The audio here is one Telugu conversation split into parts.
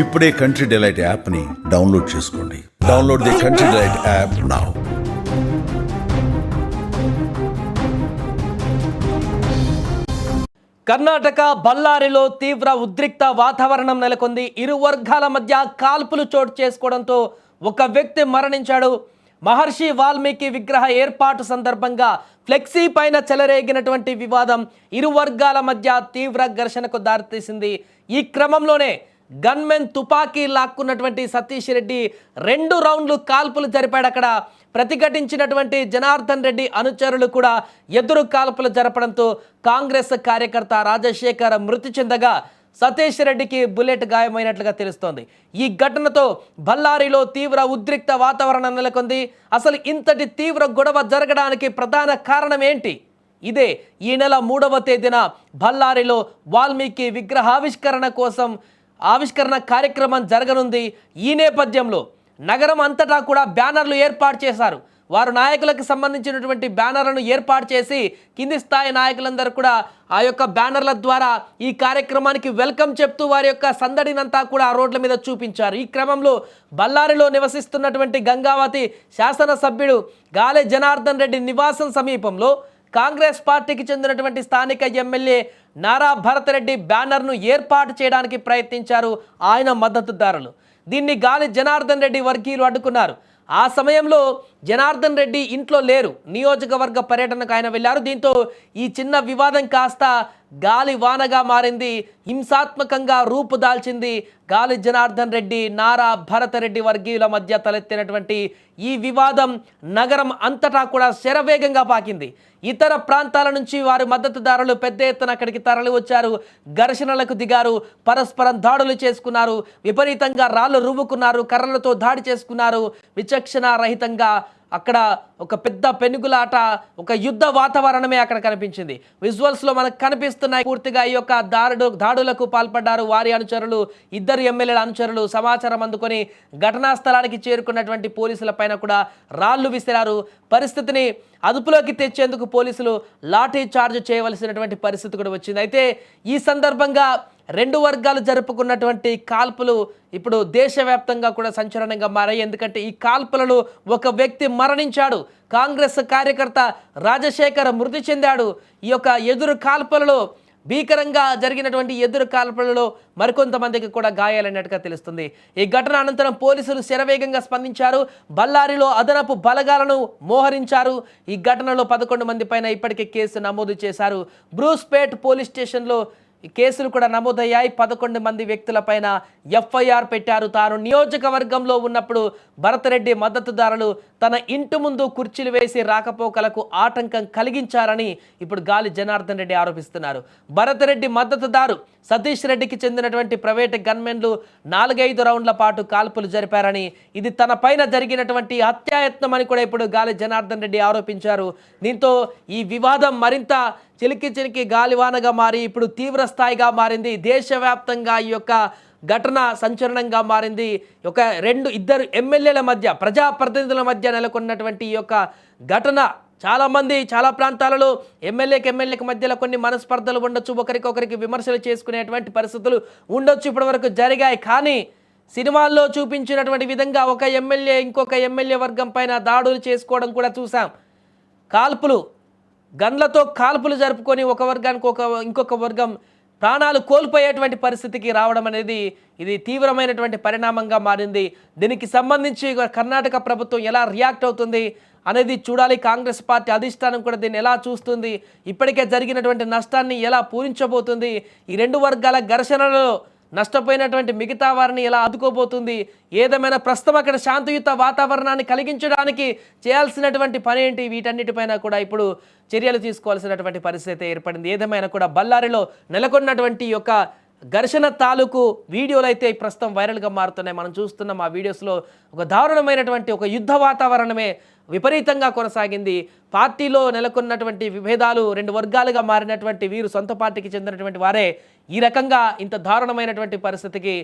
ఇప్పుడే కంట్రీ డిలైట్ యాప్ని డౌన్లోడ్ చేసుకోండి. Download the Country Delight app now Karnataka బళ్ళారిలో తీవ్ర ఉద్రిక్త వాతావరణం నెలకొంది. ఇరు వర్గాల మధ్య కాల్పులు చోటు చేసుకోవడంతో ఒక వ్యక్తి మరణించాడు. మహర్షి వాల్మీకి విగ్రహ ఏర్పాటు సందర్భంగా ఫ్లెక్సీ పైన చెలరేగినటువంటి వివాదం ఇరు వర్గాల మధ్య తీవ్ర ఘర్షణకు దారితీసింది. ఈ క్రమంలోనే గన్మెన్ తుపాకీ లాక్కున్నటువంటి సతీష్ రెడ్డి రెండు రౌండ్లు కాల్పులు జరిపాడు. అక్కడ ప్రతిఘటించినటువంటి జనార్దన్ రెడ్డి అనుచరులు కూడా ఎదురు కాల్పులు జరపడంతో కాంగ్రెస్ కార్యకర్త రాజశేఖర్ మృతి చెందగా సతీష్ రెడ్డికి బుల్లెట్ గాయమైనట్లుగా తెలుస్తోంది. ఈ ఘటనతో బళ్ళారిలో తీవ్ర ఉద్రిక్త వాతావరణం నెలకొంది. అసలు ఇంతటి తీవ్ర గొడవ జరగడానికి ప్రధాన కారణం ఏంటి? ఇదే ఈ నెల మూడవ తేదీన బళ్ళారిలో వాల్మీకి విగ్రహావిష్కరణ కోసం ఆవిష్కరణ కార్యక్రమం జరగనుంది. ఈ నేపథ్యంలో నగరం అంతటా కూడా బ్యానర్లు ఏర్పాటు చేశారు. వారు నాయకులకు సంబంధించినటువంటి బ్యానర్లను ఏర్పాటు చేసి కింది స్థాయి నాయకులందరూ కూడా ఆ యొక్క బ్యానర్ల ద్వారా ఈ కార్యక్రమానికి వెల్కమ్ చెప్తూ వారి యొక్క సందడినంతా కూడా ఆ రోడ్ల మీద చూపించారు. ఈ క్రమంలో బళ్ళారిలో నివసిస్తున్నటువంటి గంగావతి శాసనసభ్యుడు గాలె జనార్దన్ రెడ్డి నివాసం సమీపంలో కాంగ్రెస్ పార్టీకి చెందినటువంటి స్థానిక ఎమ్మెల్యే నారా భరతరెడ్డి బ్యానర్ను ఏర్పాటు చేయడానికి ప్రయత్నించారు ఆయన మద్దతుదారులు. దీన్ని గాలి జనార్దన్ రెడ్డి వర్గీయులు అడ్డుకున్నారు. ఆ సమయంలో జనార్దన్ రెడ్డి ఇంట్లో లేరు. నియోజకవర్గ పర్యటనకు ఆయన వెళ్ళారు. దీంతో ఈ చిన్న వివాదం కాస్త గాలి వానగా మారింది హింసాత్మకంగా రూపు దాల్చింది గాలి జనార్దన్ రెడ్డి నారా భరతరెడ్డి వర్గీయుల మధ్య తలెత్తినటువంటి ఈ వివాదం నగరం అంతటా కూడా శరవేగంగా పాకింది. ఇతర ప్రాంతాల నుంచి వారి మద్దతుదారులు పెద్ద ఎత్తున అక్కడికి తరలి వచ్చారు. ఘర్షణలకు దిగారు పరస్పరం దాడులు చేసుకున్నారు విపరీతంగా రాళ్ళు రువ్వుకున్నారు కర్రలతో దాడి చేసుకున్నారు. విచక్షణ రహితంగా అక్కడ ఒక పెద్ద పెనుగులాట ఒక యుద్ధ వాతావరణమే అక్కడ కనిపించింది. విజువల్స్లో మనకు కనిపిస్తున్నాయి పూర్తిగా ఈ యొక్క దారుడు దాడులకు పాల్పడ్డారు వారి అనుచరులు ఇద్దరు ఎమ్మెల్యేల అనుచరులు సమాచారం అందుకొని ఘటనా స్థలానికి చేరుకున్నటువంటి పోలీసుల పైన కూడా రాళ్ళు విసిరారు. పరిస్థితిని అదుపులోకి తెచ్చేందుకు పోలీసులు లాఠీ చార్జ్ చేయవలసినటువంటి పరిస్థితి కూడా వచ్చింది. అయితే ఈ సందర్భంగా రెండు వర్గాలు జరుపుకున్నటువంటి కాల్పులు ఇప్పుడు దేశవ్యాప్తంగా కూడా సంచలనంగా మారాయి. ఎందుకంటే ఈ కాల్పులలో ఒక వ్యక్తి మరణించాడు. కాంగ్రెస్ కార్యకర్త రాజశేఖర్ మృతి చెందాడు. ఈ యొక్క ఎదురు కాల్పులలో భీకరంగా జరిగినటువంటి ఎదురు కాల్పులలో మరికొంతమందికి కూడా గాయాలైనట్టుగా తెలుస్తుంది. ఈ ఘటన అనంతరం పోలీసులు శరవేగంగా స్పందించారు. బళ్ళారిలో అదనపు బలగాలను మోహరించారు. ఈ ఘటనలో పదకొండు మంది పైన ఇప్పటికే కేసు నమోదు చేశారు. బ్రూస్పేట్ పోలీస్ స్టేషన్లో ఈ కేసులు కూడా నమోదయ్యాయి. పదకొండు మంది వ్యక్తులపైన ఎఫ్ఐఆర్ పెట్టారు తాను. నియోజకవర్గంలో ఉన్నప్పుడు భరతరెడ్డి మద్దతుదారులు తన ఇంటి ముందు కుర్చీలు వేసి రాకపోకలకు ఆటంకం కలిగించారని ఇప్పుడు గాలి జనార్దన్ రెడ్డి ఆరోపిస్తున్నారు. భరతరెడ్డి మద్దతుదారు సతీష్ రెడ్డికి చెందినటువంటి ప్రైవేట్ గన్మెన్లు నాలుగైదు రౌండ్ల పాటు కాల్పులు జరిపారని ఇది తన పైన జరిగినటువంటి హత్యాయత్నం అని కూడా ఇప్పుడు గాలి జనార్దన్ రెడ్డి ఆరోపించారు. దీంతో ఈ వివాదం మరింత చిలికి చిలికి గాలివానగా మారి ఇప్పుడు తీవ్ర స్థాయిగా మారింది. దేశవ్యాప్తంగా ఈ యొక్క ఘటన సంచలనంగా మారింది. ఒక రెండు ఇద్దరు ఎమ్మెల్యేల మధ్య ప్రజాప్రతినిధుల మధ్య నెలకొన్నటువంటి ఈ యొక్క ఘటన చాలామంది చాలా ప్రాంతాలలో ఎమ్మెల్యేకి ఎమ్మెల్యేకి మధ్యలో కొన్ని మనస్పర్ధలు ఉండొచ్చు. ఒకరికొకరికి విమర్శలు చేసుకునేటువంటి పరిస్థితులు ఉండొచ్చు ఇప్పటివరకు జరిగాయి. కానీ సినిమాల్లో చూపించినటువంటి విధంగా ఒక ఎమ్మెల్యే ఇంకొక ఎమ్మెల్యే వర్గం పైన దాడులు చేసుకోవడం కూడా చూసాం. కాల్పులు గన్లతో కాల్పులు జరుపుకొని ఒక వర్గానికి ఒక ఇంకొక వర్గం ప్రాణాలు కోల్పోయేటువంటి పరిస్థితికి రావడం అనేది ఇది తీవ్రమైనటువంటి పరిణామంగా మారింది. దీనికి సంబంధించి కర్ణాటక ప్రభుత్వం ఎలా రియాక్ట్ అవుతుంది అనేది చూడాలి. కాంగ్రెస్ పార్టీ అధిష్టానం కూడా దీన్ని ఎలా చూస్తుంది? ఇప్పటికే జరిగినటువంటి నష్టాన్ని ఎలా పూరించబోతుంది? ఈ రెండు వర్గాల ఘర్షణలో నష్టపోయినటువంటి మిగతా వారిని ఎలా ఆదుకోబోతుంది? ఏదేమైనా ప్రస్తుతం అక్కడ శాంతియుత వాతావరణాన్ని కలిగించడానికి చేయాల్సినటువంటి పని ఏంటి? వీటన్నిటిపైన కూడా ఇప్పుడు చర్యలు తీసుకోవాల్సినటువంటి పరిస్థితి ఏర్పడింది. ఏదేమైనా కూడా బళ్ళారిలో నెలకొన్నటువంటి యొక్క ఘర్షణ తాలూకు వీడియోలు అయితే ప్రస్తుతం వైరల్గా మారుతున్నాయి మనం చూస్తున్నాం ఆ వీడియోస్లో ఒక దారుణమైనటువంటి ఒక యుద్ధ వాతావరణమే విపరీతంగా కొనసాగింది పార్టీలో నెలకొన్నటువంటి విభేదాలు రెండు వర్గాలుగా మారినటువంటి వీరు సొంత పార్టీకి చెందినటువంటి వారే ఈ రకంగా ఇంత దారుణమైనటువంటి పరిస్థితికి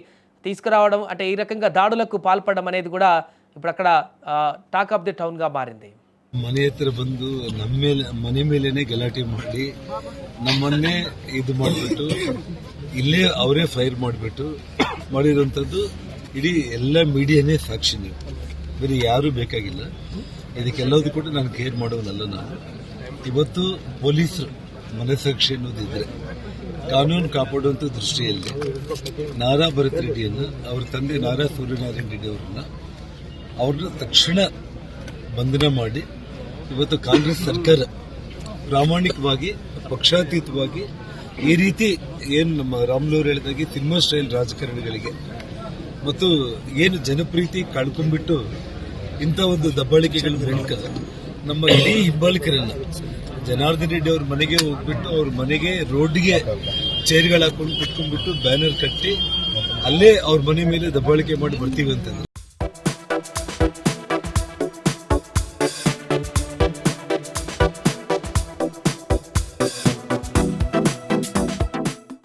తీసుకురావడం అంటే ఈ రకంగా దాడులకు పాల్పడడం అనేది కూడా ఇప్పుడు అక్కడ టాక్ ఆఫ్ ది టౌన్గా మారింది ಮನೆ ಹತ್ರ ಬಂದು ನಮ್ಮ ಮೇಲೆ ಮನೆ ಮೇಲೇನೆ ಗಲಾಟೆ ಮಾಡಿ ನಮ್ಮನ್ನೇ ಇದು ಮಾಡಿಬಿಟ್ಟು ಇಲ್ಲೇ ಅವರೇ ಫೈರ್ ಮಾಡಿಬಿಟ್ಟು ಮಾಡಿರುವಂಥದ್ದು ಇಡೀ ಎಲ್ಲ ಮೀಡಿಯಾನೇ ಸಾಕ್ಷಿ ನೀವು. ಬೇರೆ ಯಾರೂ ಬೇಕಾಗಿಲ್ಲ. ಇದಕ್ಕೆಲ್ಲದೂ ಕೂಡ ನಾನು ಕೇರ್ ಮಾಡೋನಲ್ಲ ನಾನು. ಇವತ್ತು ಪೊಲೀಸರು ಮನಸ್ಸಾಕ್ಷಿ ಅನ್ನೋದಿದ್ರೆ ಕಾನೂನು ಕಾಪಾಡುವಂಥ ದೃಷ್ಟಿಯಲ್ಲಿ ನಾರಾ ಭರತ್ ರೆಡ್ಡಿಯನ್ನು, ಅವ್ರ ತಂದೆ ನಾರಾ ಸೂರ್ಯನಾರಾಯಣ ರೆಡ್ಡಿ ಅವರನ್ನ ಅವ್ರನ್ನ ತಕ್ಷಣ ಬಂಧನ ಮಾಡಿ ಇವತ್ತು ಕಾಂಗ್ರೆಸ್ ಸರ್ಕಾರ ಪ್ರಾಮಾಣಿಕವಾಗಿ, ಪಕ್ಷಾತೀತವಾಗಿ ಈ ರೀತಿ ಏನು ನಮ್ಮ ರಾಮ್ಲೂರ್ ಹೇಳಿದಾಗೆ ಸಿನಿಮಾ ಸ್ಟೈಲ್ ರಾಜಕಾರಣಿಗಳಿಗೆ ಮತ್ತು ಏನು ಜನಪ್ರೀತಿ ಕಳ್ಕೊಂಡ್ಬಿಟ್ಟು ಇಂಥ ಒಂದು ದಬ್ಬಾಳಿಕೆಗಳ ಹೇಳಿಕ ನಮ್ಮ ಇಡೀ ಹಿಂಬಾಲಿಕರನ್ನ ಜನಾರ್ದನ್ ರೆಡ್ಡಿ ಅವ್ರ ಮನೆಗೆ ಹೋಗ್ಬಿಟ್ಟು ಅವ್ರ ಮನೆಗೆ ರೋಡ್ಗೆ ಚೇರ್ಗಳು ಹಾಕೊಂಡು ಕುತ್ಕೊಂಡ್ಬಿಟ್ಟು ಬ್ಯಾನರ್ ಕಟ್ಟಿ ಅಲ್ಲೇ ಅವ್ರ ಮನೆ ಮೇಲೆ ದಬ್ಬಾಳಿಕೆ ಮಾಡಿ ಬರ್ತೀವಿ ಅಂತಂದ್ರು.